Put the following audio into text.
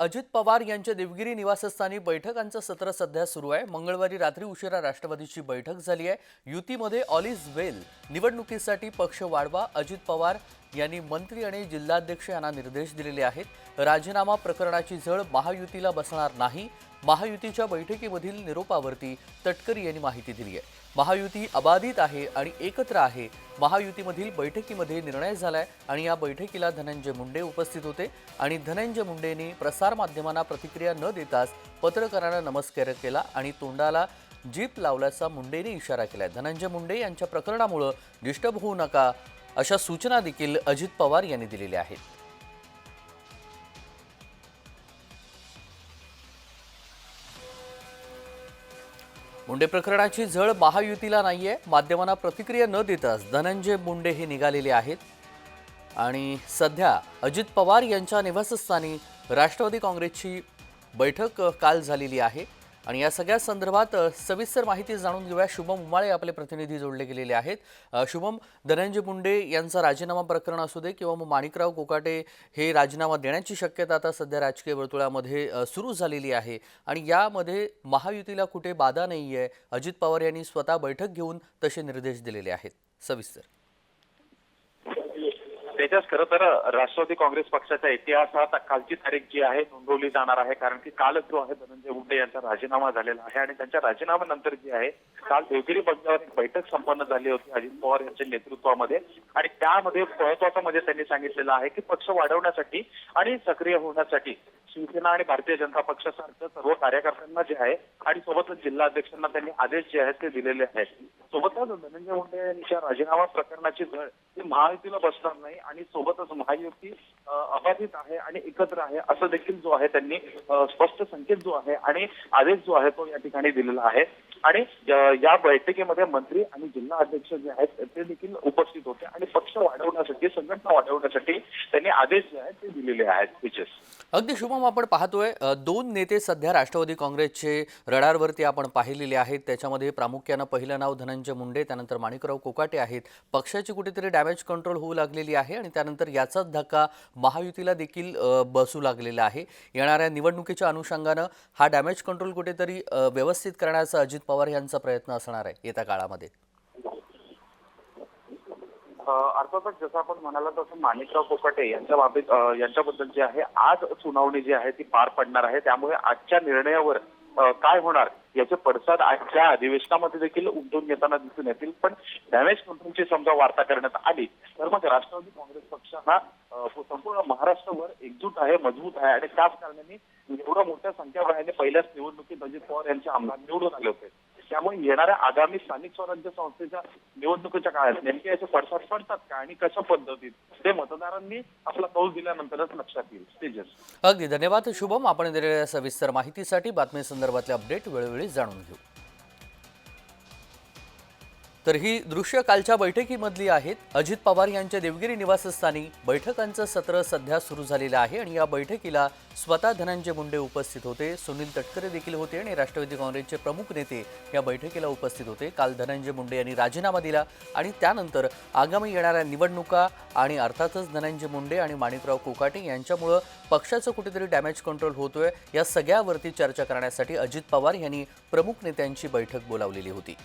अजित पवार यांच्या देवगिरी निवासस्थानी बैठकांचं सत्र सध्या सुरू आहे. मंगळवारी रात्री उशिरा राष्ट्रवादीची बैठक झाली आहे. युतीमध्ये ऑल इज वेल. निवडणुकीसाठी पक्ष वाढवा. अजित पवार यांनी मंत्री आणि जिल्हाध्यक्ष यांना निर्देश दिलेले आहेत. राजीनामा प्रकरणाची झळ महायुतीला बसणार नाही. महायुतीच्या बैठकीमधील निरोपावरती तटकरी यांनी माहिती दिली आहे. महायुती अबाधित आहे आणि एकत्र आहे. महायुतीमधील बैठकीमध्ये निर्णय झालाय आणि या बैठकीला धनंजय मुंडे उपस्थित होते आणि धनंजय मुंडेंनी प्रसारमाध्यमांना प्रतिक्रिया न देताच पत्रकारांना नमस्कार केला आणि तोंडाला जीप लावल्याचा मुंडेने इशारा केलाय. धनंजय मुंडे यांच्या प्रकरणामुळं डिस्टर्ब होऊ नका अशा सूचना देखील अजित पवार यांनी दिलेल्या आहेत. मुंडे प्रकरणाची झळ महायुतीला नाहीये. माध्यमांना प्रतिक्रिया न देताच धनंजय मुंडे हे निघालेले आहेत. आणि सध्या अजित पवार यांच्या निवासस्थानी राष्ट्रवादी काँग्रेसची बैठक काल झालेली आहे. आणि या सगळ्या संदर्भात सविस्तर माहिती जाणून घेऊया. शुभम उमाळे आपले प्रतिनिधी जोडले गेलेले आहेत. शुभम धनंजय मुंडे यांचा राजीनामा प्रकरण असू दे किंवा मग माणिकराव कोकाटे हे राजीनामा देण्याची शक्यता आता सध्या राजकीय वर्तुळामध्ये सुरू झालेली आहे. आणि यामध्ये महायुतीला कुठे बाधा नाही आहे अजित पवार यांनी स्वतः बैठक घेऊन तसे निर्देश दिलेले आहेत. सविस्तर. राज्यात खरं तर राष्ट्रवादी काँग्रेस पक्षाच्या इतिहासात कालची तारीख जी आहे नोंदवली जाणार आहे. कारण की कालच जो आहे धनंजय मुंडे यांचा राजीनामा झालेला आहे आणि त्यांच्या राजीनाम्यानंतर जी आहे काल देवगिरी बंगल्यावर एक बैठक संपन्न झाली होती अजित पवार यांच्या नेतृत्वामध्ये. आणि त्यामध्ये महत्वाचं म्हणजे त्यांनी सांगितलेलं आहे की पक्ष वाढवण्यासाठी आणि सक्रिय होण्यासाठी शिवसेना आणि भारतीय जनता पक्षासारख्या सर्व कार्यकर्त्यांना जे आहे आणि सोबतच जिल्हाध्यक्षांना त्यांनी आदेश जे आहेत ते दिलेले आहेत. सोबतच धनंजय मुंडे यांच्या राजीनामा प्रकरणाची झळ ही महायुतीला बसणार नाही आणि सोबतच महायुती अबाधित आहे आणि एकत्र आहे असं देखील जो आहे त्यांनी स्पष्ट संकेत जो आहे आणि आदेश जो आहे तो या ठिकाणी दिलेला आहे. आणि या बैठकीमध्ये मंत्री आणि जिल्हा अध्यक्ष जे आहेत ते देखील उपस्थित होते आणि पक्ष वाढवण्यासाठी संघटना वाढवण्यासाठी त्यांनी आदेश जे आहेत ते दिलेले आहेत विशेष. अगदी शुभम आपण पाहतोय. दोन नेते सध्या राष्ट्रवादी काँग्रेसचे रडारवरती आपण पाहिलेले आहेत. त्याच्यामध्ये प्रामुख्यानं पहिलं नाव धनंजय मुंडे त्यानंतर माणिकराव कोकाटे आहेत. पक्षाची कुठेतरी डॅमेज कंट्रोल होऊ लागलेली आहे आणि त्यानंतर याचाच धक्का महायुतीला देखील बसू लागलेला आहे. येणाऱ्या निवडणुकीच्या अनुषंगानं हा डॅमेज कंट्रोल कुठेतरी व्यवस्थित करण्याचा अजित पवार यांचा प्रयत्न असणार आहे येत्या काळामध्ये. अर्थातच जसं आपण म्हणाला तसं माणिकराव कोकाटे यांच्या बाबतीत यांच्याबद्दल जे आहे आज सुनावणी जी आहे ती पार पडणार आहे. त्यामुळे आजच्या निर्णयावर काय होणार याचे पडसाद आजच्या अधिवेशनामध्ये देखील उमटून घेताना दिसून येतील. पण डॅमेज कंपनीची समजा वार्ता करण्यात आली तर मग राष्ट्रवादी काँग्रेस पक्ष हा संपूर्ण महाराष्ट्रभर एकजूट आहे मजबूत आहे. आणि त्याच कारणाने एवढ्या मोठ्या संख्याबळाने पहिल्याच निवडणुकीत अजित पवार यांचे आमदार निवडून आले होते. त्यामुळे येणाऱ्या आगामी स्थानिक स्वराज्य संस्थेच्या निवडणुकीच्या काळात नेमके याचे पडसाद पडतात का आणि कशा पद्धतीत? ते मतदारांनी आपला कौल दिल्यानंतरच लक्षात येईल. तेजस. अगदी धन्यवाद शुभम. आपण दिलेल्या सविस्तर माहितीसाठी बातमी संदर्भातले अपडेट वेळोवेळी जाणून घेऊ. तर ही दृश्य कालच्या बैठकीमधली आहेत. अजित पवार यांच्या देवगिरी निवासस्थानी बैठकांचं सत्र सध्या सुरू झालेलं आहे आणि या बैठकीला स्वतः धनंजय मुंडे उपस्थित होते सुनील तटकरे देखील होते आणि राष्ट्रवादी काँग्रेसचे प्रमुख नेते या बैठकीला उपस्थित होते. काल धनंजय मुंडे यांनी राजीनामा दिला आणि त्यानंतर आगामी येणाऱ्या निवडणुका आणि अर्थातच धनंजय मुंडे आणि माणिकराव कोकाटे यांच्यामुळं पक्षाचं कुठेतरी डॅमेज कंट्रोल होतोय या सगळ्यावरती चर्चा करण्यासाठी अजित पवार यांनी प्रमुख नेत्यांची बैठक बोलावलेली होती.